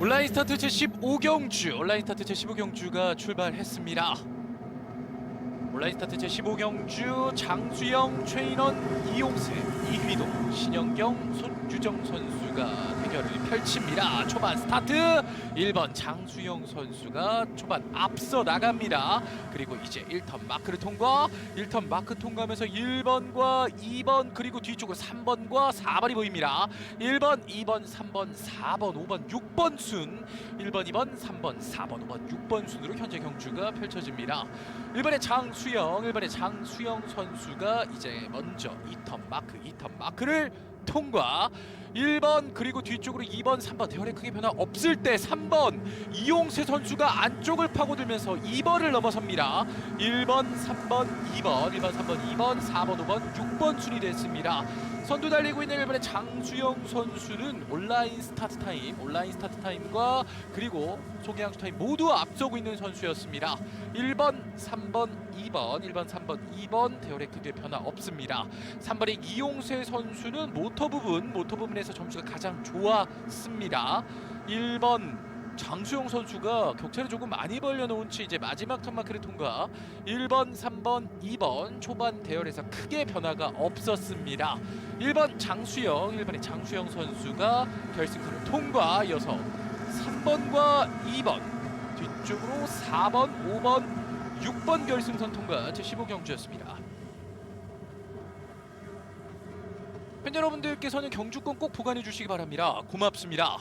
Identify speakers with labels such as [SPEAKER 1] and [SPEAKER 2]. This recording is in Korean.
[SPEAKER 1] 온라인 스타트 제 15경주 온라인 스타트 제 15경주가 출발했습니다. 온라인 스타트 제 15경주 장수영, 최인원, 이용세, 이휘동, 신영경, 손규정 선수가 대결을 펼칩니다. 초반 스타트 1번 장수영 선수가 초반 앞서 나갑니다. 그리고 이제 1턴 마크를 통과 1턴 마크 통과하면서 1번과 2번 그리고 뒤쪽으로 3번과 4번이 보입니다. 1번, 2번, 3번, 4번, 5번, 6번 순 1번, 2번, 3번, 4번, 5번, 6번 순으로 현재 경주가 펼쳐집니다. 1번의 장수 영, 1번의 장수영 선수가 이제 먼저 2턴 마크, 2턴 마크를 통과. 1번 그리고 뒤쪽으로 2번, 3번. 대열에 크게 변화 없을 때 3번. 이용세 선수가 안쪽을 파고들면서 2번을 넘어섭니다. 1번, 3번, 2번, 1번, 3번, 2번, 4번, 5번, 6번 순이 됐습니다. 선두 달리고 있는 일본의 장수영 선수는 온라인 스타트 타임, 온라인 스타트 타임과 그리고 소개양수 타임 모두 앞서고 있는 선수였습니다. 1번, 3번, 2번, 1번, 3번, 2번 대열에 크게 변화 없습니다. 3번의 이용세 선수는 모터 부분, 모터 부분에서 점수가 가장 좋았습니다. 1번 장수영 선수가 격차를 조금 많이 벌려놓은 채 이제 마지막 턴마크를 통과 1번, 3번, 2번 초반 대열에서 크게 변화가 없었습니다. 1번 장수영, 1번의 장수영 선수가 결승선을 통과 이어서 3번과 2번 뒤쪽으로 4번, 5번, 6번 결승선 통과 제 15경주였습니다. 팬 여러분들께서는 경주권 꼭 보관해 주시기 바랍니다. 고맙습니다.